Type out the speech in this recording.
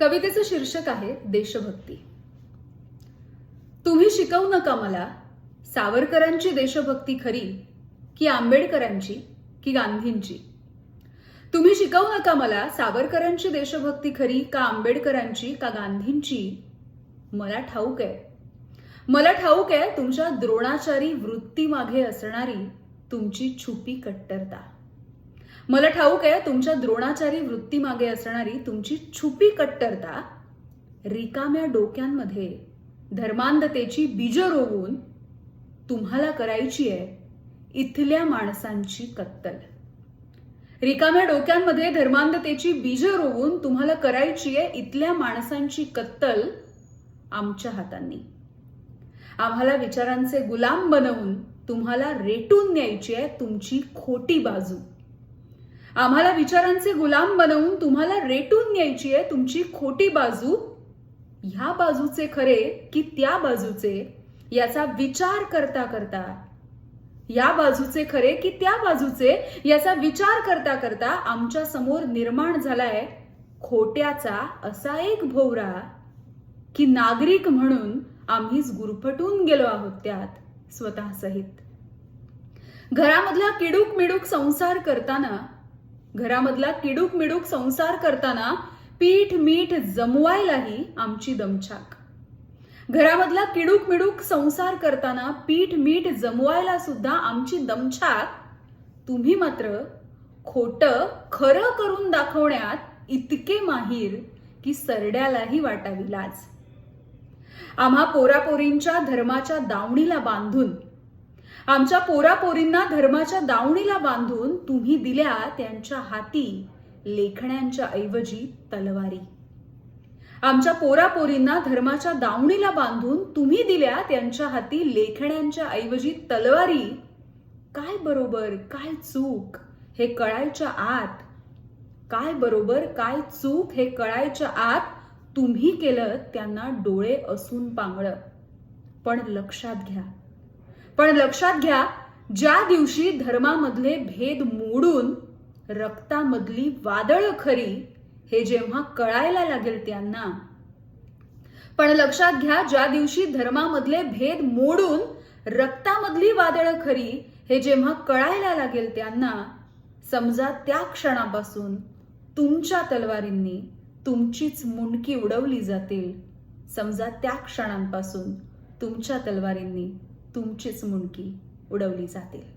कवितेचं शीर्षक आहे देशभक्ती. तुम्ही शिकवू नका मला सावरकरांची देशभक्ती खरी की आंबेडकरांची की गांधींची. तुम्ही शिकवू नका मला सावरकरांची देशभक्ती खरी का आंबेडकरांची का गांधींची? मला ठाऊक आहे. मला ठाऊक आहे तुमच्या द्रोणाचारी वृत्तीमागे असणारी तुमची छुपी कट्टरता. मला ठाऊक आहे तुमच्या द्रोणाचारी वृत्तीमागे असणारी तुमची छुपी कट्टरता रिकाम्या डोक्यांमध्ये धर्मांधतेची बीज रोवून तुम्हाला करायची आहे इथल्या माणसांची कत्तल. रिकाम्या डोक्यांमध्ये धर्मांधतेची बीज रोवून तुम्हाला करायची आहे इथल्या माणसांची कत्तल आमच्या हातांनी. आम्हाला विचारांचे गुलाम बनवून तुम्हाला रेटून न्यायची आहे तुमची खोटी बाजू. आम्हाला विचारांचे गुलाम बनवून तुम्हाला रेटून न्यायची आहे तुमची खोटी बाजू. ह्या बाजूचे खरे की त्या बाजूचे याचा विचार करता करता. या बाजूचे खरे की त्या बाजूचे याचा विचार करता करता आमच्यासमोर निर्माण झालाय खोट्याचा असा एक भोवरा की नागरिक म्हणून आम्हीच गुरफटून गेलो आहोत त्यात स्वतः सहित. घरामधला किडूक मिडूक संसार करताना घरामधला किडूक मिडूक संसार करताना पीठ मीठ जमवायलाही आमची दमछाक. घरामधला किडूक मिडूक संसार करताना पीठ मीठ जमवायला सुद्धा आमची दमछाक. तुम्ही मात्र खोट खरं करून दाखवण्यात इतके माहीर की सरड्यालाही वाटावी लाज. आम्हा पोरापोरींच्या धर्माच्या दावणीला बांधून आमच्या पोरापोरींना धर्माच्या दावणीला बांधून तुम्ही दिल्या त्यांच्या हाती लेखण्यांच्या ऐवजी तलवारी. आमच्या पोरापोरींना धर्माच्या दावणीला बांधून तुम्ही दिल्या त्यांच्या हाती लेखण्यांच्या ऐवजी तलवारी. काय बरोबर काय चूक हे कळायच्या आत? काय बरोबर काय चूक हे कळायच्या आत? तुम्ही केलं त्यांना डोळे असून पांगळं. पण लक्षात घ्या पण लक्षात घ्या ज्या दिवशी धर्मामधले भेद मोडून रक्तामधली वादळ खरी हे जेव्हा कळायला लागेल त्यांना. पण लक्षात घ्या ज्या दिवशी धर्मामधले भेद मोडून रक्तामधली वादळ खरी हे जेव्हा कळायला लागेल त्यांना समजा त्या क्षणापासून तुमच्या तलवारींनी तुमचीच मुंडकी उडवली जातील. समजा त्या क्षणांपासून तुमच्या तलवारींनी तुमचीच मुंडकी उडवली जातील